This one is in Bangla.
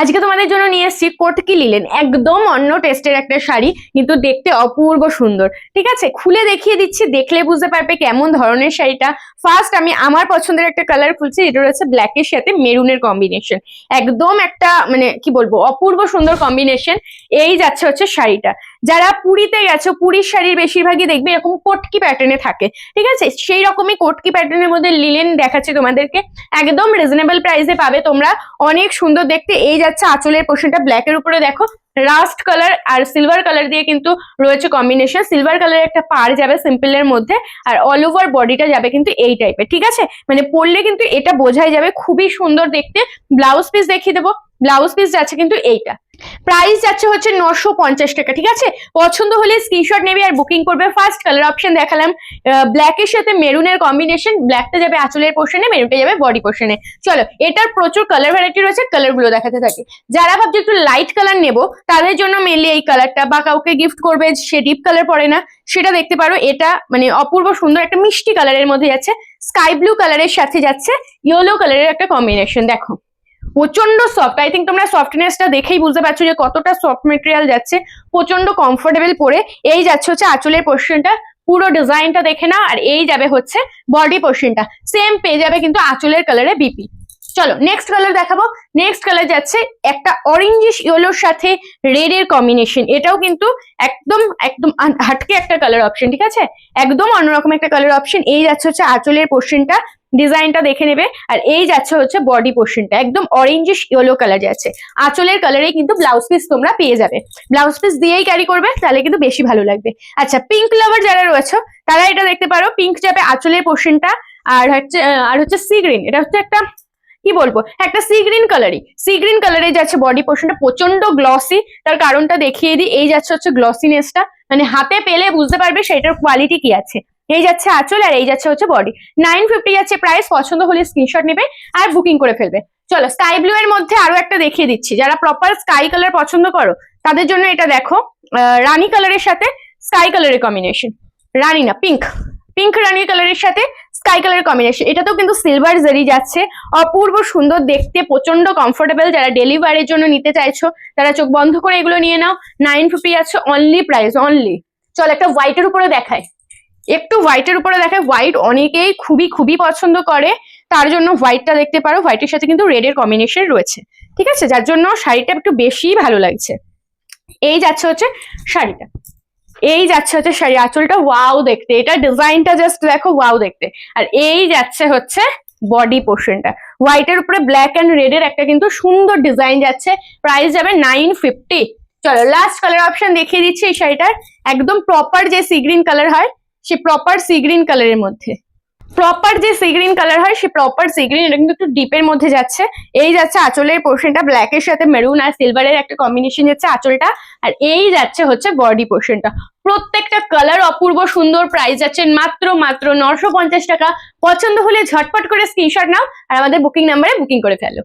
আজকে তোমাদের জন্য নিয়ে এসেছি কোটকি লিলেন। একদম অন্য টেস্টের একটা শাড়ি, কিন্তু দেখতে অপূর্ব সুন্দর। ঠিক আছে? খুলে দেখিয়ে দিচ্ছি, দেখলে বুঝতে পারবে কেমন ধরনের শাড়িটা। ফার্স্ট আমি আমার পছন্দের একটা কালার খুলছি এটা রয়েছে ব্ল্যাকের সাথে মেরুনের কম্বিনেশন একদম একটা মানে কি বলব, অপূর্ব সুন্দর কম্বিনেশন এই যাচ্ছে হচ্ছে শাড়িটা। যারা পুরীতে গেছো পুরীর শাড়ির বেশিরভাগই দেখবে এরকম কোটকি প্যাটার্নে থাকে, ঠিক আছে? সেই রকমই কোটকি প্যাটার্নের মধ্যে লিলেন দেখাচ্ছি তোমাদেরকে। একদম রিজনেবল প্রাইসে পাবে তোমরা। অনেক সুন্দর দেখতে। এই যাচ্ছে আঁচলের পোর্শনটা ব্ল্যাকের উপরে দেখো। রাস্ট কালার আর সিলভার কালার দিয়ে কিন্তু রয়েছে কম্বিনেশন সিলভার কালারের একটা পার যাবে সিম্পলের মধ্যে আর অল ওভার বডিটা যাবে কিন্তু এই টাইপের ঠিক আছে? মানে পরলে কিন্তু এটা বোঝাই যাবে। খুবই সুন্দর দেখতে। ব্লাউজ পিস দেখিয়ে দেবো। ব্লাউজ পিস যাচ্ছে কিন্তু এইটা। প্রাইস যাচ্ছে হচ্ছে নশো পঞ্চাশ টাকা, ঠিক আছে? পছন্দ হলে স্ক্রিনশট নেবে আর বুকিং করবে। ফার্স্ট কালার অপশন দেখালাম ব্ল্যাকের সাথে মেরুনের কম্বিনেশন ব্ল্যাকটা যাবে আঁচলের পোর্শনে মেরুনটা যাবে বডি পোর্শনে চলো, এটার প্রচুর কালার ভ্যারাইটি রয়েছে কালারগুলো দেখাতে থাকি। যারা ভাবছে একটু লাইট কালার নেব, তাদের জন্য মেনলি এই কালারটা বা কাউকে গিফট করবে, সে ডিপ কালার পরে না, সেটা দেখতে পারো। এটা মানে অপূর্ব সুন্দর একটা মিষ্টি কালারের মধ্যে যাচ্ছে। স্কাই ব্লু কালারের সাথে যাচ্ছে ইয়েলো কালারের একটা কম্বিনেশন দেখো। প্রচণ্ড সফট আই থিঙ্ক তোমরা সফটনেসটা দেখেই বুঝতে পারছ যে কতটা সফট মেটেরিয়াল যাচ্ছে প্রচণ্ড কমফোর্টেবল পরে, এই যাচ্ছে হচ্ছে আঁচলের পোর্শনটা পুরো ডিজাইনটা দেখে না আর এই যাবে হচ্ছে বডি পোর্শনটা সেম পেয়ে যাবে কিন্তু আঁচলের কালারে বিপি চলো নেক্সট কালার দেখাবো নেক্সট কালার যাচ্ছে একটা অরেঞ্জিশ ইয়েলোর সাথে রেড এর কম্বিনেশন এটাও কিন্তু একদম একদম হাটকে একটা কালার অপশন ঠিক আছে? একদম অন্যরকম একটা কালার অপশন এই যাচ্ছে হচ্ছে আঁচলের পোর্শনটা ডিজাইনটা দেখে নেবে। আর এই যাচ্ছে হচ্ছে বডি পোর্শনটা। একদম অরেঞ্জিশ ইয়েলো কালার যাচ্ছে আঁচলের কালারে কিন্তু ব্লাউজ পিস তোমরা পেয়ে যাবে। ব্লাউজ পিস দিয়েই ক্যারি করবে, তাহলে কিন্তু বেশি ভালো লাগবে। আচ্ছা পিঙ্ক লাভার যারা রয়েছে, তারা এটা দেখতে পারো। পিঙ্ক যাবে আঁচলের পোর্শনটা, আর হচ্ছে আর হচ্ছে সি গ্রিন এটা হচ্ছে একটা, কি বলব? একটা সি গ্রিন কালারই সি গ্রিন কালারে যাচ্ছে বডি পোর্শনটা। প্রচণ্ড গ্লসি তার কারণটা দেখিয়ে দিই। এই যাচ্ছে হচ্ছে গ্লসিনেসটা মানে হাতে পেলে বুঝতে পারবে সেটার কোয়ালিটি কি আছে। এই যাচ্ছে আঁচল আর এই যাচ্ছে হচ্ছে বডি নাইন ফিফটি যাচ্ছে প্রাইস পছন্দ হলে স্ক্রিনশট নেবে আর বুকিং করে ফেলবে। চলো স্কাই ব্লু এর মধ্যে আরও একটা দেখিয়ে দিচ্ছি। যারা প্রপার স্কাই কালার পছন্দ করো, তাদের জন্য এটা দেখো। রানী কালারের সাথে স্কাই কালারের কম্বিনেশন রানী না পিঙ্ক পিঙ্ক রানী কালারের সাথে স্কাই কালারের কম্বিনেশন এটাতেও কিন্তু সিলভার জারি যাচ্ছে। অপূর্ব সুন্দর দেখতে প্রচণ্ড কমফোর্টেবল যারা ডেলিভারির জন্য নিতে চাইছো, তারা চোখ বন্ধ করে এগুলো নিয়ে নাও। নাইন ফিফটি আছে অনলি প্রাইস অনলি চল, একটা হোয়াইটের উপরে দেখায় একটু হোয়াইটের উপরে দেখায় হোয়াইট অনেকেই খুবই খুবই পছন্দ করে। তার জন্য হোয়াইটটা দেখতে পারো হোয়াইটের সাথে কিন্তু রেড এর কম্বিনেশন রয়েছে। ঠিক আছে? যার জন্য শাড়িটা একটু বেশি ভালো লাগছে। এই যাচ্ছে হচ্ছে শাড়িটা। এই যাচ্ছে হচ্ছে শাড়ি। আঁচলটা ওয়াও দেখতে। এটা ডিজাইনটা জাস্ট দেখো ওয়াও দেখতে। আর এই যাচ্ছে হচ্ছে বডি পোর্শনটা হোয়াইটের উপরে ব্ল্যাক অ্যান্ড রেড এর একটা কিন্তু সুন্দর ডিজাইন যাচ্ছে। প্রাইস যাবে নাইন ফিফটি চলো লাস্ট কালার অপশন দেখিয়ে দিচ্ছি এই শাড়িটার। একদম প্রপার যে সি গ্রিন কালার হয় সে প্রপার সি গ্রিন কালারের মধ্যে। প্রপার যে সি গ্রিন কালার হয়, সে প্রপার সি গ্রিন এটা কিন্তু একটু ডিপের মধ্যে যাচ্ছে। এই যাচ্ছে আঁচলের পোর্শনটা ব্ল্যাকের সাথে মেরুন আর সিলভারের একটা কম্বিনেশন যাচ্ছে আঁচলটা। আর এই যাচ্ছে হচ্ছে বডি পোর্শনটা প্রত্যেকটা কালার অপূর্ব সুন্দর প্রাইস যাচ্ছে মাত্র মাত্র নশো টাকা। পছন্দ হলে ঝটপট করে স্ক্রিনশট নাও আর আমাদের বুকিং নাম্বারে বুকিং করে ফেলো।